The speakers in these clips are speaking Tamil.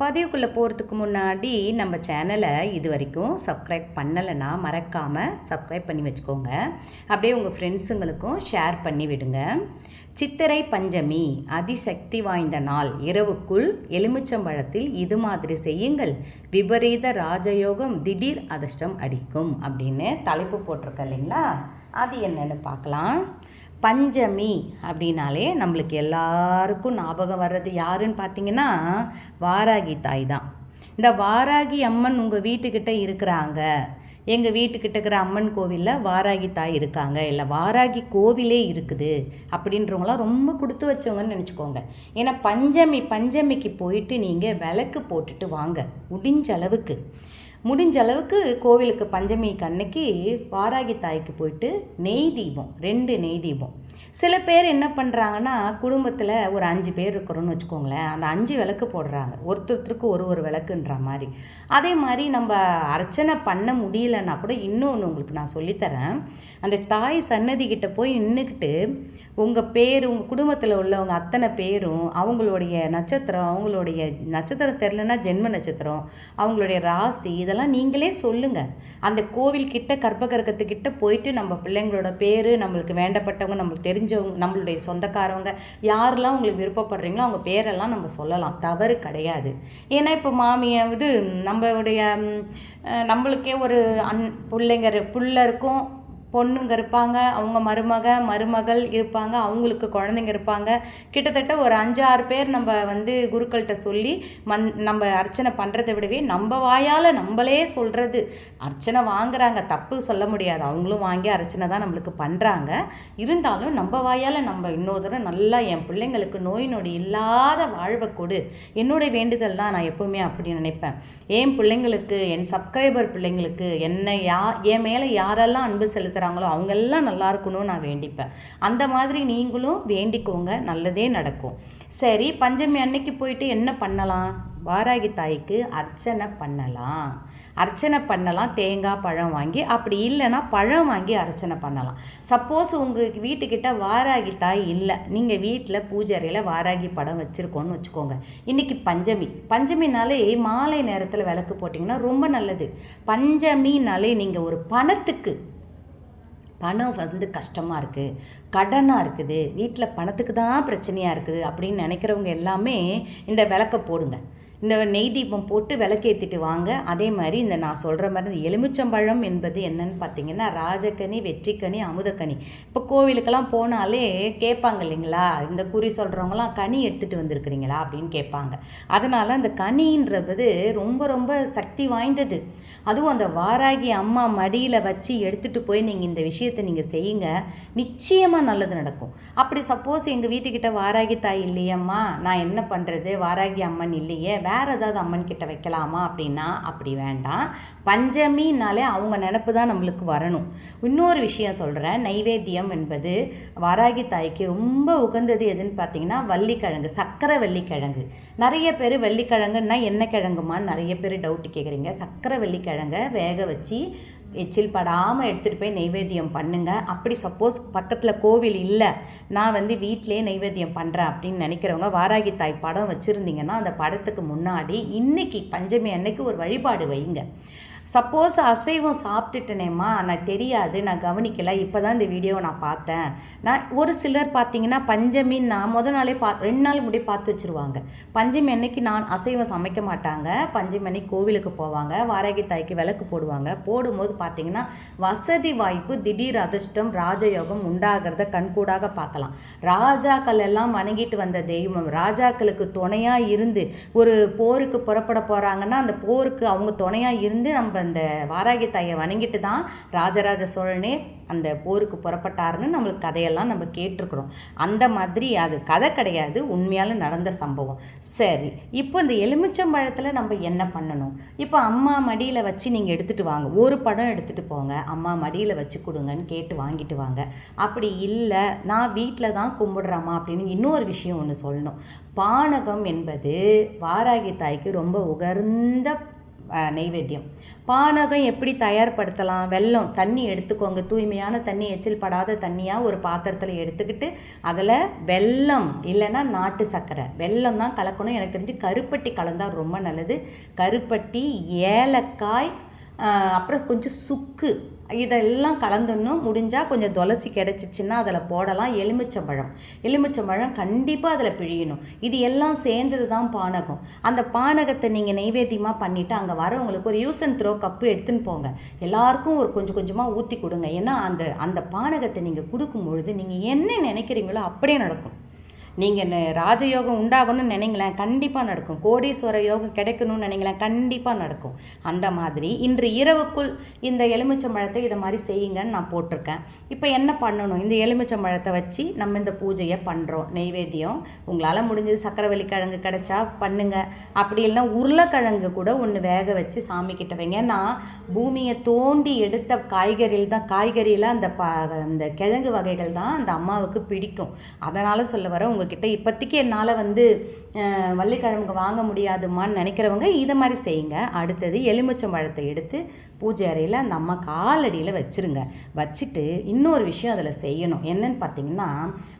பதிவுக்குள்ளே போகிறதுக்கு முன்னாடி நம்ம சேனலை இது வரைக்கும் சப்ஸ்கிரைப் பண்ணலைன்னா மறக்காமல் சப்ஸ்கிரைப் பண்ணி வச்சுக்கோங்க. அப்படியே உங்கள் ஃப்ரெண்ட்ஸுங்களுக்கும் ஷேர் பண்ணி விடுங்க. சித்திரை பஞ்சமி அதிசக்தி வாய்ந்த நாள் இரவுக்குள் எலுமிச்சம்பழத்தில் இது மாதிரி செய்யுங்கள். விபரீத ராஜயோகம் திடீர் அதிர்ஷ்டம் அடிக்கும் அப்படின்னு தலைப்பு போட்டிருக்க இல்லைங்களா? அது என்னன்னு பார்க்கலாம். பஞ்சமி அப்படின்னாலே நம்மளுக்கு எல்லாருக்கும் ஞாபகம் வர்றது யாருன்னு பார்த்தீங்கன்னா வாராகி தாய் தான். இந்த வாராகி அம்மன் உங்கள் வீட்டுக்கிட்ட இருக்கிறாங்க. எங்கள் வீட்டுக்கிட்ட இருக்கிற அம்மன் கோவிலில் வாராகி தாய் இருக்காங்க. இல்லை வாராகி கோவிலே இருக்குது அப்படின்றவங்களாம் ரொம்ப கொடுத்து வச்சவங்கன்னு நினச்சிக்கோங்க. ஏன்னா பஞ்சமி பஞ்சமிக்கு போயிட்டு நீங்கள் விளக்கு போட்டுட்டு வாங்க. முடிஞ்ச அளவுக்கு. முடிஞ்ச அளவுக்கு கோவிலுக்கு பஞ்சமி அன்னைக்கு வாராகி தாய்க்கு போயிட்டு நெய் தீபம் ரெண்டு நெய் தீபம். சில பேர் என்ன பண்ணுறாங்கன்னா குடும்பத்தில் ஒரு அஞ்சு பேர் இருக்கிறோன்னு வச்சுக்கோங்களேன். அந்த அஞ்சு விளக்கு போடுறாங்க. ஒருத்தருக்கு ஒரு ஒரு விளக்குன்ற மாதிரி. அதே மாதிரி நம்ம அர்ச்சனை பண்ண முடியலன்னா கூட இன்னொன்று உங்களுக்கு நான் சொல்லித்தரேன். அந்த தாய் சன்னதி கிட்ட போய் நின்றுக்கிட்டு உங்கள் பேர் உங்கள் குடும்பத்தில் உள்ளவங்க அத்தனை பேரும் அவங்களுடைய நட்சத்திரம் அவங்களுடைய நட்சத்திரம் தெரிலனா ஜென்ம நட்சத்திரம் அவங்களுடைய ராசி இதெல்லாம் நீங்களே சொல்லுங்கள் அந்த கோவில் கிட்ட கர்ப்பகிரகத்துக்கிட்ட போயிட்டு நம்ம பிள்ளைங்களோட பேர் நம்மளுக்கு வேண்டப்பட்டவங்க நம்மளுக்கு தெரிஞ்சவங்க நம்மளுடைய சொந்தக்காரவங்க யாரெல்லாம் உங்களுக்கு விருப்பப்படுறீங்களோ அவங்க பேரெல்லாம் நம்ம சொல்லலாம். தவறு கிடையாது. ஏன்னா இப்போ மாமியை இது நம்மளுடைய நம்மளுக்கே ஒரு அன் பிள்ளைங்க இரு- இருக்கும். பொண்ணுங்க இருப்பாங்க அவங்க மருமக மருமகள் இருப்பாங்க அவங்களுக்கு குழந்தைங்க இருப்பாங்க. கிட்டத்தட்ட ஒரு அஞ்சு ஆறு பேர் நம்ம வந்து குருக்கள்கிட்ட சொல்லி மந் நம்ம அர்ச்சனை பண்ணுறதை விடவே நம்ம வாயால் நம்மளே சொல்கிறது அர்ச்சனை வாங்குறாங்க தப்பு சொல்ல முடியாது. அவங்களும் வாங்கி அர்ச்சனை தான் நம்மளுக்கு பண்ணுறாங்க இருந்தாலும் நம்ம வாயால் நம்ம இன்னொரு தடவை நல்லா என் பிள்ளைங்களுக்கு நோய் நொடி இல்லாத வாழ்வை கொடு. என்னுடைய வேண்டுதல் தான் நான் எப்போவுமே அப்படி நினைப்பேன். என் பிள்ளைங்களுக்கு என் சப்ஸ்கிரைபர் பிள்ளைங்களுக்கு என்னை யா என் மேலே யாரெல்லாம் அன்பு செலுத்துகிறாங்க செலுத்துகிறாங்களோ அவங்கெல்லாம் நல்லா இருக்கணும்னு நான் வேண்டிப்பேன். அந்த மாதிரி நீங்களும் வேண்டிக்கோங்க. நல்லதே நடக்கும். சரி பஞ்சமி அன்னைக்கு போயிட்டு என்ன பண்ணலாம்? வாராகி தாய்க்கு அர்ச்சனை பண்ணலாம். அர்ச்சனை பண்ணலாம். தேங்காய் பழம் வாங்கி அப்படி இல்லைன்னா பழம் வாங்கி அர்ச்சனை பண்ணலாம். சப்போஸ் உங்கள் வீட்டுக்கிட்ட வாராகி தாய் இல்லை. நீங்கள் வீட்டில் பூஜை வாராகி படம் வச்சுருக்கோன்னு வச்சுக்கோங்க. இன்றைக்கி பஞ்சமி. பஞ்சமினாலே மாலை நேரத்தில் விளக்கு போட்டிங்கன்னா ரொம்ப நல்லது. பஞ்சமினாலே நீங்கள் ஒரு பணத்துக்கு பணம் வந்து கஷ்டமாக இருக்குது கடனாக இருக்குது. வீட்டில் பணத்துக்கு தான் பிரச்சனையாக இருக்குது அப்படின்னு நினைக்கிறவங்க எல்லாமே இந்த விளக்க போடுங்க. இந்த நெய் தீபம் போட்டு விளக்கேற்றிட்டு வாங்க. அதே மாதிரி இந்த நான் சொல்கிற மாதிரி இந்த எலுமிச்சம்பழம் என்பது என்னன்னு பார்த்தீங்கன்னா ராஜக்கனி வெற்றிக்கனி அமுதக்கனி. இப்போ கோவிலுக்கெல்லாம் போனாலே கேட்பாங்க இல்லைங்களா? இந்த குறி சொல்கிறவங்களாம் கனி எடுத்துகிட்டு வந்திருக்கிறீங்களா அப்படின்னு கேட்பாங்க. அதனால் அந்த கனின்றது ரொம்ப ரொம்ப சக்தி வாய்ந்தது. அதுவும் அந்த வாராகி அம்மா மடியில் வச்சு எடுத்துகிட்டு போய் நீங்கள் இந்த விஷயத்தை நீங்கள் செய்யுங்க. நிச்சயமாக நல்லது நடக்கும். அப்படி சப்போஸ் எங்கள் வீட்டுக்கிட்ட வாராகி தாய் இல்லையம்மா நான் என்ன பண்ணுறது வாராகி அம்மன் இல்லையே வேறு ஏதாவது அம்மன் கிட்ட வைக்கலாமா அப்படின்னா அப்படி வேண்டாம். பஞ்சமினாலே அவங்க நினப்பு தான் நம்மளுக்கு வரணும். இன்னொரு விஷயம் சொல்கிறேன் நைவேத்தியம் என்பது வாராகி தாய்க்கு ரொம்ப உகந்தது எதுன்னு பார்த்தீங்கன்னா வள்ளிக்கிழங்கு சக்கரை வெள்ளிக்கிழங்கு. நிறைய பேர் வெள்ளிக்கிழங்குன்னா என்ன கிழங்குமான்னு நிறைய பேர் டவுட் கேட்குறீங்க சக்கரை வெள்ளிக்கிழங்கை வேக வச்சு எச்சில் படாமல் எடுத்துகிட்டு போய் நெய்வேத்தியம் பண்ணுங்க. அப்படி சப்போஸ் பக்கத்தில் கோவில் இல்லை நான் வந்து வீட்டிலே நைவேத்தியம் பண்ணுறேன் அப்படின்னு நினைக்கிறவங்க வாராகி தாய் படம் வச்சுருந்தீங்கன்னா அந்த படத்துக்கு முன்னாடி இன்றைக்கி பஞ்சமி அன்னைக்கு ஒரு வழிபாடு வைங்க. சப்போஸ் அசைவம் சாப்பிட்டுட்டேனேம்மா நான் தெரியாது நான் கவனிக்கல இப்போ தான் இந்த வீடியோவை நான் பார்த்தேன். நான் ஒரு சிலர் பார்த்தீங்கன்னா பஞ்சமி நான் முத நாளே பா ரெண்டு நாள் முடி பார்த்து வச்சுருவாங்க. பஞ்சமி அன்னைக்கு நான் அசைவம் சமைக்க மாட்டாங்க. பஞ்சமி அன்னைக்கு கோவிலுக்கு போவாங்க வாரகி தாய்க்கு விளக்கு போடுவாங்க. போடும்போது பார்த்தீங்கன்னா வசதி வாய்ப்பு திடீர் அதிர்ஷ்டம் ராஜயோகம் உண்டாகிறத கண்கூடாக பார்க்கலாம். ராஜாக்கள் எல்லாம் வணங்கிட்டு வந்த தெய்வம். ராஜாக்களுக்கு துணையாக இருந்து ஒரு போருக்கு புறப்பட போகிறாங்கன்னா அந்த போருக்கு அவங்க துணையாக இருந்து நம்ம அந்த வாராகி தாயை வணங்கிட்டு தான் ராஜராஜ சோழனே அந்த போருக்கு புறப்பட்டாருன்னு நம்மளுக்கு கதையெல்லாம் நம்ம கேட்டிருக்கிறோம். அந்த மாதிரி அது கதை கிடையாது உண்மையால் நடந்த சம்பவம். சரி இப்போ இந்த எலுமிச்சம்பழத்தில் நம்ம என்ன பண்ணணும்? இப்போ அம்மா மடியில் வச்சு நீங்கள் எடுத்துகிட்டு வாங்க. ஒரு படம் எடுத்துகிட்டு போங்க. அம்மா மடியில் வச்சு கொடுங்கன்னு கேட்டு வாங்கிட்டு வாங்க. அப்படி இல்லை நான் வீட்டில் தான் கும்பிடுறேம்மா அப்படின்னு இன்னொரு விஷயம் ஒன்று சொல்லணும். பானகம் என்பது வாராகி தாய்க்கு ரொம்ப உகர்ந்த நெய்வேத்தியம். பானகம் எப்படி தயார்படுத்தலாம்? வெல்லம் தண்ணி எடுத்துக்கோங்க. தூய்மையான தண்ணி எச்சில் படாத தண்ணியாக ஒரு பாத்திரத்தில் எடுத்துக்கிட்டு அதில் வெல்லம் இல்லைன்னா நாட்டு சர்க்கரை. வெல்லம் தான் கலக்கணும். எனக்கு தெரிஞ்சு கருப்பட்டி கலந்தால் ரொம்ப நல்லது. கருப்பட்டி ஏலக்காய் அப்புறம் கொஞ்சம் சுக்கு. இதெல்லாம் கலந்துடணும் முடிஞ்சால் கொஞ்சம் துளசி கிடச்சிச்சின்னா அதில் போடலாம். எலுமிச்சம்பழம். எலுமிச்சம்பழம் கண்டிப்பாக அதில் பிழியணும். இது எல்லாம் சேர்ந்தது தான் பானகம். அந்த பானகத்தை நீங்கள் நெய்வேத்தியமாக பண்ணிவிட்டு அங்கே வரவங்களுக்கு ஒரு யூஸ் அண்ட் த்ரோ கப்பு எடுத்துன்னு போங்க. எல்லாருக்கும் ஒரு கொஞ்சம் கொஞ்சமாக ஊற்றி கொடுங்க. ஏன்னா அந்த அந்த பானகத்தை நீங்கள் கொடுக்கும் பொழுது நீங்கள் என்ன நினைக்கிறீங்களோ அப்படியே நடக்கும். நீங்கள் ராஜயோகம் உண்டாகணும்னு நினைங்களேன் கண்டிப்பாக நடக்கும். கோடீஸ்வர யோகம் கிடைக்கணும்னு நினைங்களேன் கண்டிப்பாக நடக்கும். அந்த மாதிரி இன்று இரவுக்குள் இந்த எலுமிச்சம்பழத்தை இதை மாதிரி செய்யுங்கன்னு நான் போட்டிருக்கேன். இப்போ என்ன பண்ணணும்? இந்த எலுமிச்சம்பழத்தை வச்சு நம்ம இந்த பூஜையை பண்ணுறோம் நெய்வேத்தியம். உங்களால் முடிஞ்சது சக்கரவள்ளி கிழங்கு கிடைச்சா பண்ணுங்கள் அப்படி இல்லைன்னா உருளைக்கிழங்கு கூட ஒன்று வேக வச்சு சாமி கிட்ட வைங்க. நான் பூமியை தோண்டி எடுத்த காய்கறியில் தான் காய்கறியில் அந்த ப அந்த கிழங்கு வகைகள் தான் அந்த அம்மாவுக்கு பிடிக்கும். அதனால் சொல்ல வர உங்கள் உங்ககிட்ட இப்போதைக்கு என்னால் வந்து வள்ளிக்கிழமுக்கு வாங்க முடியாதுமான்னு நினைக்கிறவங்க இதை மாதிரி செய்யுங்க. அடுத்தது எலுமிச்சம் பழத்தை எடுத்து பூஜை அறையில் அந்த அம்மா காலடியில் வச்சுருங்க. வச்சுட்டு இன்னொரு விஷயம் அதில் செய்யணும். என்னன்னு பார்த்தீங்கன்னா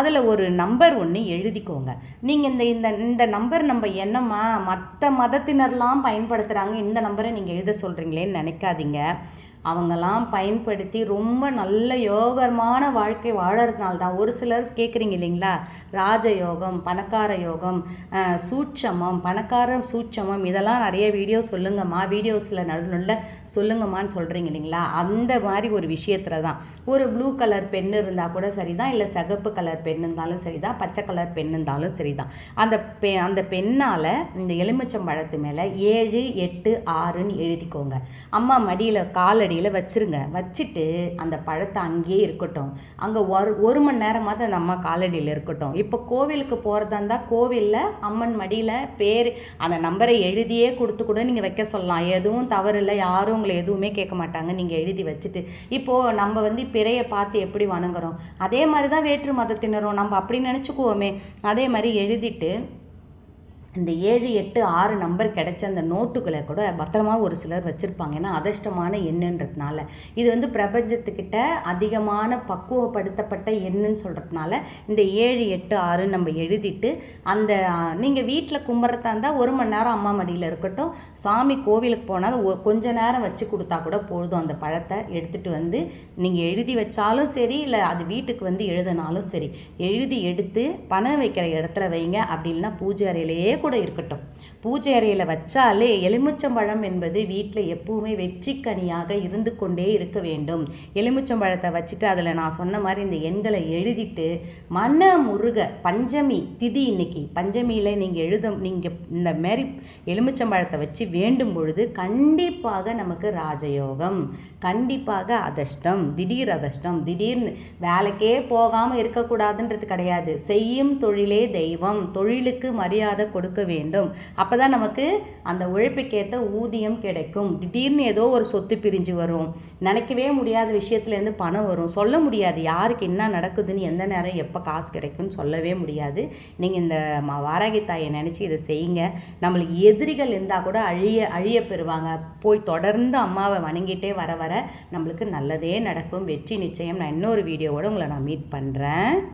அதில் ஒரு நம்பர் ஒன்று எழுதிக்கோங்க. நீங்கள் இந்த இந்த இந்த நம்பர் நம்ம என்னம்மா மற்ற மதத்தினர்லாம் பயன்படுத்துகிறாங்க இந்த நம்பரை நீங்கள் எழுத சொல்கிறீங்களேன்னு நினைக்காதீங்க. அவங்கெல்லாம் பயன்படுத்தி ரொம்ப நல்ல யோகமான வாழ்க்கை வாழறதுனால தான் ஒரு சிலர் கேட்குறீங்க இல்லைங்களா? ராஜயோகம் பணக்கார யோகம் சூட்சமம் பணக்கார சூட்சமம் இதெல்லாம் நிறைய வீடியோ சொல்லுங்கம்மா. வீடியோஸில் நடுநுள்ள சொல்லுங்கம்மான்னு சொல்கிறீங்க இல்லைங்களா? அந்த மாதிரி ஒரு விஷயத்தில் தான். ஒரு ப்ளூ கலர் பெண் இருந்தால் கூட சரி தான் இல்லை சிகப்பு கலர் பெண் இருந்தாலும் சரி தான் பச்சை கலர் பெண் இருந்தாலும் சரி தான் அந்த பெ அந்த பெண்ணால் இந்த எலுமிச்சம் பழத்து மேலே ஏழு எட்டு ஆறுன்னு எழுதிக்கோங்க. அம்மா மடியில் கால அடியில் வச்சுருங்க. வச்சுட்டு அந்த பழத்தை அங்கேயே இருக்கட்டும். அங்கே ஒரு ஒரு மணி நேரமாவது அந்த அம்மா காலடியில் இருக்கட்டும். இப்போ கோவிலுக்கு போகிறதா இருந்தால் கோவிலில் அம்மன் மடியில் பேர் அந்த நம்பரை எழுதியே கொடுத்து கூட நீங்கள் வைக்க சொல்லலாம். எதுவும் தவறு இல்லை யாரும் உங்களை எதுவுமே கேட்க மாட்டாங்க. நீங்கள் எழுதி வச்சுட்டு. இப்போது நம்ம வந்து பிறையை பார்த்து எப்படி வணங்குறோம்? அதே மாதிரி தான் வேற்று மதத்தினரும். நம்ம அப்படி நினச்சிக்குவோமே. அதே மாதிரி எழுதிட்டு இந்த ஏழு எட்டு ஆறு நம்பர் கிடைச்ச அந்த நோட்டுகளை கூட பத்திரமா ஒரு சிலர் வச்சுருப்பாங்க. ஏன்னா அதிர்ஷ்டமான எண்ணுன்றதுனால. இது வந்து பிரபஞ்சத்துக்கிட்ட அதிகமான பக்குவப்படுத்தப்பட்ட எண்ணுன்னு சொல்கிறதுனால இந்த ஏழு எட்டு ஆறு நம்ம எழுதிட்டு அந்த நீங்கள் வீட்டில் கும்பிட்றதா இருந்தால் ஒரு மணி நேரம் அம்மா மடியில் இருக்கட்டும் சாமி கோவிலுக்கு போனால் கொஞ்ச நேரம் வச்சு கொடுத்தா கூட போதும் அந்த பழத்தை எடுத்துகிட்டு வந்து நீங்கள் எழுதி வச்சாலும் சரி இல்லை அது வீட்டுக்கு வந்து எழுதினாலும் சரி எழுதி எடுத்து பணம் வைக்கிற இடத்துல வைங்க அப்படி இல்லைன்னா பூஜை அறையிலேயே கூட இருக்கட்டும். பூஜை அறையில் வச்சாலே எலுமிச்சம்பழம் என்பது வீட்டில் எப்பவுமே வெற்றி கனியாக இருந்து கொண்டே இருக்க வேண்டும். எலுமிச்சம்பழத்தை வச்சுட்டு அதில் நான் சொன்ன மாதிரி இந்த எண்களை எழுதிட்டு மன முருக பஞ்சமி திதி இன்னைக்கு. பஞ்சமியில் நீங்கள் எழுத நீங்கள் இந்த மாரி எலுமிச்சம்பழத்தை வச்சு வேண்டும் பொழுது கண்டிப்பாக நமக்கு ராஜயோகம் கண்டிப்பாக அதிர்ஷ்டம் திடீர் அதிர்ஷ்டம் திடீர்னு வேலைக்கே போகாமல் இருக்கக்கூடாதுன்றது கிடையாது. செய்யும் தொழிலே தெய்வம் தொழிலுக்கு மரியாதை கொடு கொடுக்க வேண்டும். அப்போ தான் நமக்கு அந்த உழைப்புக்கேற்ற ஊதியம் கிடைக்கும். திடீர்னு ஏதோ ஒரு சொத்து பிரிஞ்சு வரும். நினைக்கவே முடியாத விஷயத்துலேருந்து பணம் வரும். சொல்ல முடியாது. யாருக்கு என்ன நடக்குதுன்னு எந்த நேரம் எப்போ காசு கிடைக்கும்னு சொல்லவே முடியாது. நீங்கள் இந்த வாராகி தாயை நினச்சி இதை செய்யுங்க. நம்மளுக்கு எதிரிகள் இருந்தால் கூட அழிய அழிய பெறுவாங்க. போய் தொடர்ந்து அம்மாவை வணங்கிட்டே வர வர நம்மளுக்கு நல்லதே நடக்கும். வெற்றி நிச்சயம். நான் இன்னொரு வீடியோவோட உங்களை நான் மீட் பண்ணுறேன்